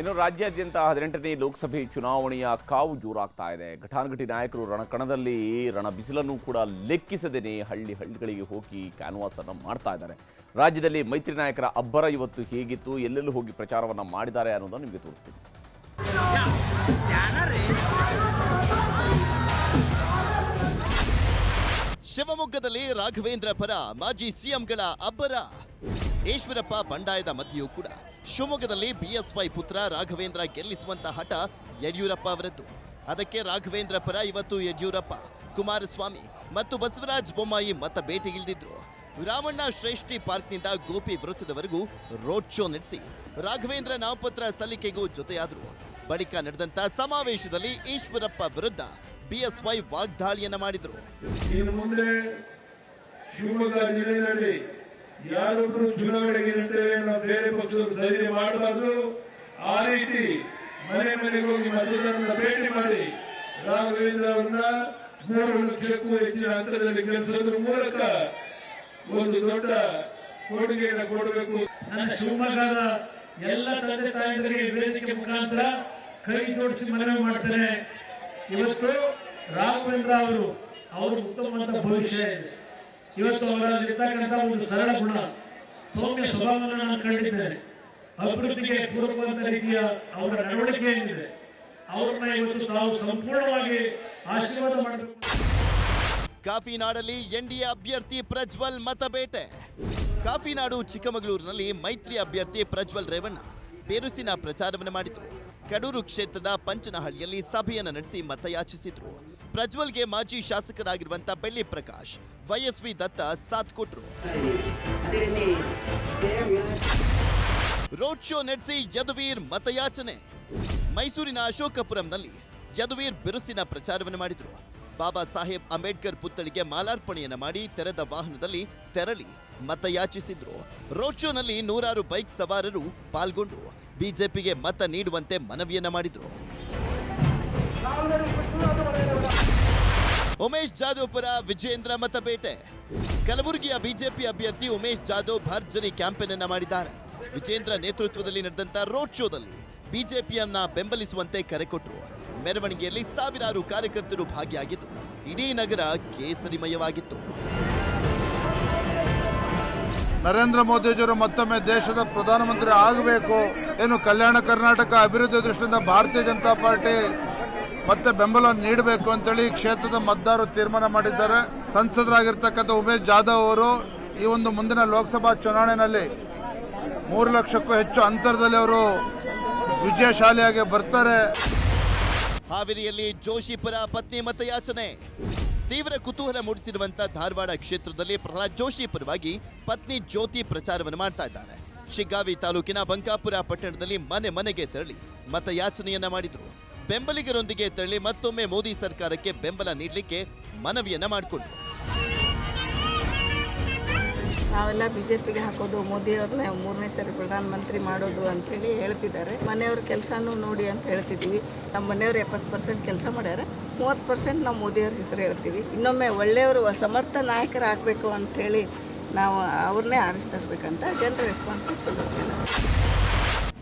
ಇನ್ನು ರಾಜ್ಯಾದ್ಯಂತ ಹದಿನೆಂಟನೇ ಲೋಕಸಭೆ ಚುನಾವಣೆಯ ಕಾವು ಜೋರಾಗ್ತಾ ಇದೆ. ಘಟಾನುಘಟಿ ನಾಯಕರು ರಣಕಣದಲ್ಲಿ ರಣ ಬಿಸಿಲನ್ನು ಕೂಡ ಲೆಕ್ಕಿಸದೇನೆ ಹಳ್ಳಿ ಹಳ್ಳಿಗಳಿಗೆ ಹೋಗಿ ಕ್ಯಾನ್ವಾಸ್ ಅನ್ನು ಮಾಡ್ತಾ ಇದ್ದಾರೆ. ರಾಜ್ಯದಲ್ಲಿ ಮೈತ್ರಿ ನಾಯಕರ ಅಬ್ಬರ ಇವತ್ತು ಹೇಗಿತ್ತು, ಎಲ್ಲೆಲ್ಲೂ ಹೋಗಿ ಪ್ರಚಾರವನ್ನು ಮಾಡಿದ್ದಾರೆ ಅನ್ನೋದನ್ನು ನಿಮಗೆ ತೋರಿಸ್ತೀನಿ. ಶಿವಮೊಗ್ಗದಲ್ಲಿ ರಾಘವೇಂದ್ರ ಪರ ಮಾಜಿ ಸಿಎಂಗಳ ಅಬ್ಬರ. ಈಶ್ವರಪ್ಪ ಬಂಡಾಯದ ಮಧ್ಯೆಯೂ ಕೂಡ. ಶಿವಮೊಗ್ಗದಲ್ಲಿ ಬಿಎಸ್ವೈ ಪುತ್ರ ರಾಘವೇಂದ್ರ ಗೆಲ್ಲಿಸುವಂತ ಹಠ ಯಡಿಯೂರಪ್ಪ ಅವರದ್ದು. ಅದಕ್ಕೆ ರಾಘವೇಂದ್ರ ಪರ ಇವತ್ತು ಯಡಿಯೂರಪ್ಪ, ಕುಮಾರಸ್ವಾಮಿ ಮತ್ತು ಬಸವರಾಜ ಬೊಮ್ಮಾಯಿ ಮತ ಭೇಟಿಗಿಳಿದಿದ್ರು ರಾಮಣ್ಣ ಶ್ರೇಷ್ಠಿ ಪಾರ್ಕ್ನಿಂದ ಗೋಪಿ ವೃತ್ತದವರೆಗೂ ರೋಡ್ ಶೋ ನಡೆಸಿ ರಾಘವೇಂದ್ರ ನಾಮಪತ್ರ ಸಲ್ಲಿಕೆಗೂ ಜೊತೆಯಾದರು. ಬಳಿಕ ನಡೆದಂತ ಸಮಾವೇಶದಲ್ಲಿ ಈಶ್ವರಪ್ಪ ವಿರುದ್ಧ ಬಿಎಸ್ವೈ ವಾಗ್ದಾಳಿಯನ್ನ ಮಾಡಿದರು. ಯಾರೊಬ್ರು ಚುನಾವಣೆಗೆ ನಿಲ್ತೇವೆ ಅನ್ನೋ ಬೇರೆ ಪಕ್ಷದವರು ಧೈರ್ಯ ಮಾಡಬಾರ್ದು. ಆ ರೀತಿ ಮನೆ ಮನೆಗೆ ಹೋಗಿ ಮತದಾರರನ್ನ ಭೇಟಿ ಮಾಡಿ ರಾಘವೇಂದ್ರ ಅವರನ್ನ ಮೂರು ಲಕ್ಷಕ್ಕೂ ಹೆಚ್ಚಿನ ಅಂತರದಲ್ಲಿ ಗೆಲ್ಲಿಸೋದ್ರ ಮೂಲಕ ಒಂದು ದೊಡ್ಡ ಕೊಡುಗೆಯನ್ನು ಕೊಡಬೇಕು. ನನ್ನ ಶಿವಮೊಗ್ಗದ ಎಲ್ಲ ತಂದೆ ತಾಯಂದರಿಗೆ ವೇದಿಕೆ ಮುಖಾಂತರ ಕೈ ಜೋಡಿಸಿ ಮನವಿ ಮಾಡ್ತೇನೆ. ಇವತ್ತು ರಾಘವೇಂದ್ರ ಅವರು ಅವರು ಉತ್ತಮವಾದ ಭವಿಷ್ಯ ಇದೆ. ಇವತ್ತು ಅವರಲ್ಲಿರ್ತಕ್ಕಂಥ ಒಂದು ಸರಳ ಗುಣ. ಸೌಮ್ಯ ಸ್ವಭಾವವನ್ನು ನಾನು ಕಂಡಿದ್ದೇನೆ. ಅಭಿವೃದ್ಧಿಗೆ ಪೂರಕವಾದ ರೀತಿಯ ಅವರ ನಡವಳಿಕೆ ಏನಿದೆ, ಅವ್ರನ್ನ ಇವತ್ತು ತಾವು ಸಂಪೂರ್ಣವಾಗಿ ಆಶೀರ್ವಾದ ಮಾಡಬೇಕು ಕಾಫಿನಾಡಲ್ಲಿ ಎನ್ಡಿಎ ಅಭ್ಯರ್ಥಿ ಪ್ರಜ್ವಲ್ ಮತಬೇಟೆ. ಕಾಫಿನಾಡು ಚಿಕ್ಕಮಗಳೂರಿನಲ್ಲಿ ಮೈತ್ರಿ ಅಭ್ಯರ್ಥಿ ಪ್ರಜ್ವಲ್ ರೇವಣ್ಣ ಬೇರುಸಿನ ಪ್ರಚಾರವನ್ನು ಮಾಡಿದ್ರು. ಕಡೂರು ಕ್ಷೇತ್ರದ ಪಂಚನಹಳ್ಳಿಯಲ್ಲಿ ಸಭೆಯನ್ನು ನಡೆಸಿ ಮತಯಾಚಿಸಿದ್ರು. ಪ್ರಜ್ವಲ್ಗೆ ಮಾಜಿ ಶಾಸಕರಾಗಿರುವಂತ ಬೆಳ್ಳಿ ಪ್ರಕಾಶ್, ವೈಎಸ್ವಿ ದತ್ತ ಸಾಥ್ ಕೊಟ್ರು. ರೋಡ್ ಶೋ ನಡೆಸಿ ಯದುವೀರ್ ಮತಯಾಚನೆ. ಮೈಸೂರಿನ ಅಶೋಕಪುರಂನಲ್ಲಿ ಯದುವೀರ್ ಬಿರುಸಿನ ಪ್ರಚಾರವನ್ನು ಮಾಡಿದ್ರು. ಬಾಬಾ ಸಾಹೇಬ್ ಅಂಬೇಡ್ಕರ್ ಪುತ್ಥಳಿಗೆ ಮಾಲಾರ್ಪಣೆಯನ್ನು ಮಾಡಿ ತೆರೆದ ವಾಹನದಲ್ಲಿ ತೆರಳಿ ಮತಯಾಚಿಸಿದ್ರು. ರೋಡ್ ಶೋನಲ್ಲಿ ನೂರಾರು ಬೈಕ್ ಸವಾರರು ಪಾಲ್ಗೊಂಡು ಬಿಜೆಪಿಗೆ ಮತ ನೀಡುವಂತೆ ಮನವಿಯನ್ನ ಮಾಡಿದ್ರು. ಉಮೇಶ್ ಜಾಧವ್ ಪರ ವಿಜೇಂದ್ರ ಮತಬೇಟೆ ಕಲಬುರಗಿಯ ಬಿಜೆಪಿ ಅಭ್ಯರ್ಥಿ ಉಮೇಶ್ ಜಾಧವ್ ಭರ್ಜರಿ ಕ್ಯಾಂಪೇನ್ ಅನ್ನ ಮಾಡಿದ್ದಾರೆ. ವಿಜೇಂದ್ರ ನೇತೃತ್ವದಲ್ಲಿ ನಡೆದಂತ ರೋಡ್ ಶೋದಲ್ಲಿ ಬಿಜೆಪಿಯನ್ನ ಬೆಂಬಲಿಸುವಂತೆ ಕರೆ ಕೊಟ್ಟರು ಮೆರವಣಿಗೆಯಲ್ಲಿ ಸಾವಿರಾರು ಕಾರ್ಯಕರ್ತರು ಭಾಗಿಯಾಗಿದ್ದು, ಇಡೀ ನಗರ ಕೇಸರಿಮಯವಾಗಿತ್ತು. ನರೇಂದ್ರ ಮೋದಿಜಿಯವರು ಮತ್ತೊಮ್ಮೆ ದೇಶದ ಪ್ರಧಾನಮಂತ್ರಿ ಆಗಬೇಕು ಏನು ಕಲ್ಯಾಣ ಕರ್ನಾಟಕ ಅಭಿವೃದ್ಧಿ ದೃಷ್ಟಿಯಿಂದ ಭಾರತೀಯ ಜನತಾ ಪಾರ್ಟಿ ಮತ್ತೆ ಬೆಂಬಲ ನೀಡಬೇಕು ಅಂತೇಳಿ ಕ್ಷೇತ್ರದ ಮತದಾರರು ತೀರ್ಮಾನ ಮಾಡಿದ್ದಾರೆ. ಸಂಸದರಾಗಿರ್ತಕ್ಕಂಥ ಉಮೇಶ್ ಜಾಧವ್ ಅವರು ಈ ಒಂದು ಮುಂದಿನ ಲೋಕಸಭಾ ಚುನಾವಣೆಯಲ್ಲಿ ಮೂರು ಲಕ್ಷಕ್ಕೂ ಹೆಚ್ಚು ಅಂತರದಲ್ಲಿ ಅವರು ವಿಜಯಶಾಲಿಯಾಗಿ ಬರ್ತಾರೆ. ಹಾವೇರಿಯಲ್ಲಿ ಜೋಶಿಪುರ ಪತ್ನಿ ಮತಯಾಚನೆ. ತೀವ್ರ ಕುತೂಹಲ ಮೂಡಿಸಿರುವಂತಹ ಧಾರವಾಡ ಕ್ಷೇತ್ರದಲ್ಲಿ ಪ್ರಹ್ಲಾದ್ ಜೋಶಿ ಪರವಾಗಿ ಪತ್ನಿ ಜ್ಯೋತಿ ಪ್ರಚಾರವನ್ನು ಮಾಡ್ತಾ ಇದ್ದಾರೆ. ಶಿಗ್ಗಾವಿ ತಾಲೂಕಿನ ಬಂಕಾಪುರ ಪಟ್ಟಣದಲ್ಲಿ ಮನೆ ಮನೆಗೆ ತೆರಳಿ ಮತಯಾಚನೆಯನ್ನ ಮಾಡಿದ್ರು. ಬೆಂಬಲಿಗರೊಂದಿಗೆ ತೆರಳಿ ಮತ್ತೊಮ್ಮೆ ಮೋದಿ ಸರ್ಕಾರಕ್ಕೆ ಬೆಂಬಲ ನೀಡಲಿಕ್ಕೆ ಮನವಿಯನ್ನ ಮಾಡಿಕೊಂಡ್ರು. ನಾವೆಲ್ಲ ಬಿಜೆಪಿಗೆ ಹಾಕೋದು ಮೋದಿ ಅವ್ರನ್ನ ಮೂರನೇ ಸರಿ ಪ್ರಧಾನಮಂತ್ರಿ ಮಾಡೋದು ಅಂತೇಳಿ ಹೇಳ್ತಿದ್ದಾರೆ. ಮನೆಯವ್ರ ಕೆಲಸನೂ ನೋಡಿ ಅಂತ ಹೇಳ್ತಿದ್ದೀವಿ. ನಮ್ಮ ಮನೆಯವ್ರು ಎಪ್ಪತ್ತು ಪರ್ಸೆಂಟ್ ಕೆಲಸ ಮಾಡ್ಯಾರ. ಮೂವತ್ತು ಪರ್ಸೆಂಟ್ ನಾವು ಮೋದಿಯವ್ರ ಹೆಸರು ಹೇಳ್ತೀವಿ. ಇನ್ನೊಮ್ಮೆ ಒಳ್ಳೆಯವರು ಸಮರ್ಥ ನಾಯಕರಾಗಬೇಕು ಅಂಥೇಳಿ ನಾವು ಅವ್ರನ್ನೇ ಆರಿಸ್ತಾ ಇರ್ಬೇಕಂತ ಜನರ ರೆಸ್ಪಾನ್ಸ್ ಚಲೋ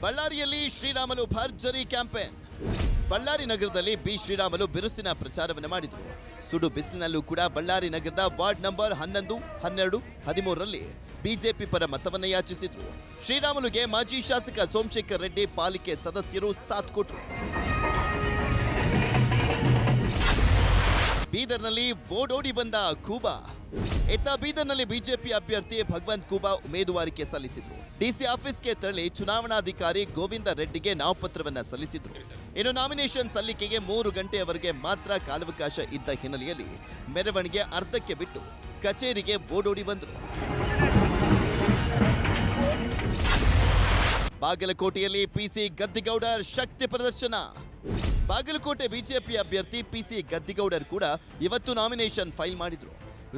ಬಳ್ಳಾರಿಯಲ್ಲಿ ಶ್ರೀರಾಮನು ಭರ್ಜರಿ ಕ್ಯಾಂಪೇನ್. ಬಳ್ಳಾರಿ ನಗರದಲ್ಲಿ ಬಿ ಶ್ರೀರಾಮಲು ಬಿರುಸಿನ ಪ್ರಚಾರವನ್ನು ಮಾಡಿದರು. ಸುಡು ಬಿಸಿಲಿನಲ್ಲೂ ಕೂಡ ಬಳ್ಳಾರಿ ನಗರದ ವಾರ್ಡ್ ನಂಬರ್ ಹನ್ನೊಂದು, ಹನ್ನೆರಡು, ಹದಿಮೂರರಲ್ಲಿ ಬಿಜೆಪಿ ಪರ ಮತವನ್ನು ಯಾಚಿಸಿದ್ರು. ಶ್ರೀರಾಮುಲುಗೆ ಮಾಜಿ ಶಾಸಕ ಸೋಮಶೇಖರ್ ರೆಡ್ಡಿ ಪಾಲಿಕೆ ಸದಸ್ಯರು ಸಾಥ್ ಕೊಟ್ಟರು ಬೀದರ್ನಲ್ಲಿ ಓಡೋಡಿ ಬಂದ ಖೂಬಾ. ಇತ್ತ ಬೀದರ್ನಲ್ಲಿ ಬಿಜೆಪಿ ಅಭ್ಯರ್ಥಿ ಭಗವಂತ್ ಖೂಬಾ ಉಮೇದುವಾರಿಕೆ ಸಲ್ಲಿಸಿದ್ರು. ಡಿಸಿ ಆಫೀಸ್ಗೆ ತೆರಳಿ ಚುನಾವಣಾಧಿಕಾರಿ ಗೋವಿಂದ ರೆಡ್ಡಿಗೆ ನಾಮಪತ್ರವನ್ನು ಸಲ್ಲಿಸಿದ್ರು. ಇನ್ನು ನಾಮಿನೇಷನ್ ಸಲ್ಲಿಕೆಗೆ ಮೂರು ಗಂಟೆಯವರೆಗೆ ಮಾತ್ರ ಕಾಲಾವಕಾಶ ಇದ್ದ ಹಿನ್ನೆಲೆಯಲ್ಲಿ ಮೆರವಣಿಗೆ ಅರ್ಧಕ್ಕೆ ಬಿಟ್ಟು ಕಚೇರಿಗೆ ಓಡೋಡಿ ಬಂದರು. ಬಾಗಲಕೋಟೆಯಲ್ಲಿ ಪಿಸಿ ಗದ್ದಿಗೌಡರ್ ಶಕ್ತಿ ಪ್ರದರ್ಶನ. ಬಾಗಲಕೋಟೆ ಬಿಜೆಪಿ ಅಭ್ಯರ್ಥಿ ಪಿಸಿ ಗದ್ದಿಗೌಡರ್ ಕೂಡ ಇವತ್ತು ನಾಮಿನೇಷನ್ ಫೈಲ್ ಮಾಡಿದ್ರು.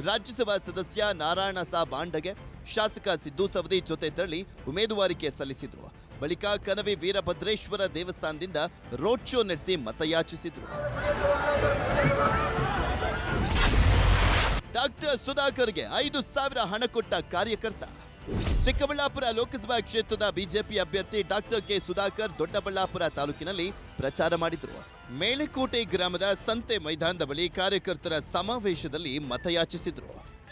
ರಾಜ್ಯಸಭಾ ಸದಸ್ಯ ನಾರಾಯಣ ಸಾ ಬಾಂಡಗೆ ಶಾಸಕ ಸಿದ್ದು ಸವದಿ ಜೊತೆ ತೆರಳಿ ಉಮೇದುವಾರಿಕೆ ಸಲ್ಲಿಸಿದ್ರು. ಬಳಿಕ ಕನವಿ ವೀರಭದ್ರೇಶ್ವರ ದೇವಸ್ಥಾನದಿಂದ ರೋಡ್ ಶೋ ನಡೆಸಿ ಮತಯಾಚಿಸಿದರು. ಡಾಕ್ಟರ್ ಸುಧಾಕರ್ಗೆ ಐದು ಸಾವಿರ ಹಣ ಕೊಟ್ಟ ಕಾರ್ಯಕರ್ತ. ಚಿಕ್ಕಬಳ್ಳಾಪುರ ಲೋಕಸಭಾ ಕ್ಷೇತ್ರದ ಬಿಜೆಪಿ ಅಭ್ಯರ್ಥಿ ಡಾಕ್ಟರ್ ಕೆ ಸುಧಾಕರ್ ದೊಡ್ಡಬಳ್ಳಾಪುರ ತಾಲೂಕಿನಲ್ಲಿ ಪ್ರಚಾರ ಮಾಡಿದರು. ಮೇಳೆಕೋಟೆ ಗ್ರಾಮದ ಸಂತೆ ಮೈದಾನದ ಬಳಿ ಕಾರ್ಯಕರ್ತರ ಸಮಾವೇಶದಲ್ಲಿ ಮತಯಾಚಿಸಿದ್ರು.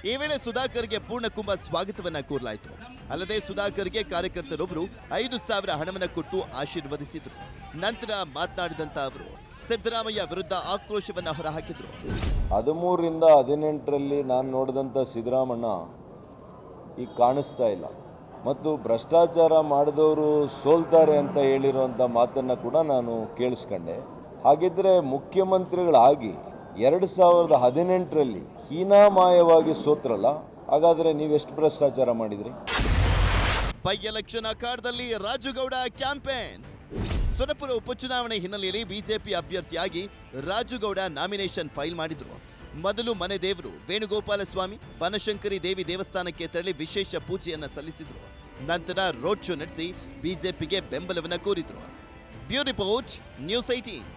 ಈ ವೇಳೆ ಸುಧಾಕರ್ಗೆ ಪೂರ್ಣಕುಂಭ ಸ್ವಾಗತವನ್ನ ಕೋರಲಾಯಿತು. ಅಲ್ಲದೆ ಸುಧಾಕರ್ಗೆ ಕಾರ್ಯಕರ್ತರೊಬ್ಬರು ಐದು ಸಾವಿರ ಹಣವನ್ನು ಕೊಟ್ಟು ಆಶೀರ್ವದಿಸಿದರು. ನಂತರ ಮಾತನಾಡಿದಂತ ಅವರು, ಸಿದ್ದರಾಮಯ್ಯ ವಿರುದ್ಧ ಆಕ್ರೋಶವನ್ನ ಹೊರಹಾಕಿದ್ರು. ಹದಿಮೂರರಿಂದ ಹದಿನೆಂಟರಲ್ಲಿ ನಾನು ನೋಡಿದಂಥ ಸಿದ್ದರಾಮಣ್ಣ ಈಗ ಕಾಣಿಸ್ತಾ ಇಲ್ಲ. ಮತ್ತು ಭ್ರಷ್ಟಾಚಾರ ಮಾಡಿದವರು ಸೋಲ್ತಾರೆ ಅಂತ ಹೇಳಿರುವಂಥ ಮಾತನ್ನು ಕೂಡ ನಾನು ಕೇಳಿಸ್ಕೊಂಡೆ. ಹಾಗಿದ್ದರೆ ಮುಖ್ಯಮಂತ್ರಿಗಳಾಗಿ ಎರಡು ಸಾವಿರದ ಹದಿನೆಂಟರಲ್ಲಿ ಹೀನಾಮಾಯವಾಗಿ ಸೋತ್ರಲ್ಲ? ಹಾಗಾದರೆ ನೀವೆಷ್ಟು ಭ್ರಷ್ಟಾಚಾರ ಮಾಡಿದ್ರಿ? ಬೈ ಎಲೆಕ್ಷನ್ ಅಖಾಡದಲ್ಲಿ ರಾಜುಗೌಡ ಕ್ಯಾಂಪೇನ್. ಸೊರಪುರ ಉಪಚುನಾವಣೆ ಹಿನ್ನೆಲೆಯಲ್ಲಿ ಬಿಜೆಪಿ ಅಭ್ಯರ್ಥಿಯಾಗಿ ರಾಜುಗೌಡ ನಾಮಿನೇಷನ್ ಫೈಲ್ ಮಾಡಿದ್ರು. ಮೊದಲು ಮನೆ ದೇವರು ವೇಣುಗೋಪಾಲ ಸ್ವಾಮಿ ಬನಶಂಕರಿ ದೇವಿ ದೇವಸ್ಥಾನಕ್ಕೆ ತೆರಳಿ ವಿಶೇಷ ಪೂಜೆಯನ್ನು ಸಲ್ಲಿಸಿದ್ರು. ನಂತರ ರೋಡ್ ಶೋ ನಡೆಸಿ ಬಿಜೆಪಿಗೆ ಬೆಂಬಲವನ್ನು ಕೋರಿದ್ರು. Bureau report, news eighteen.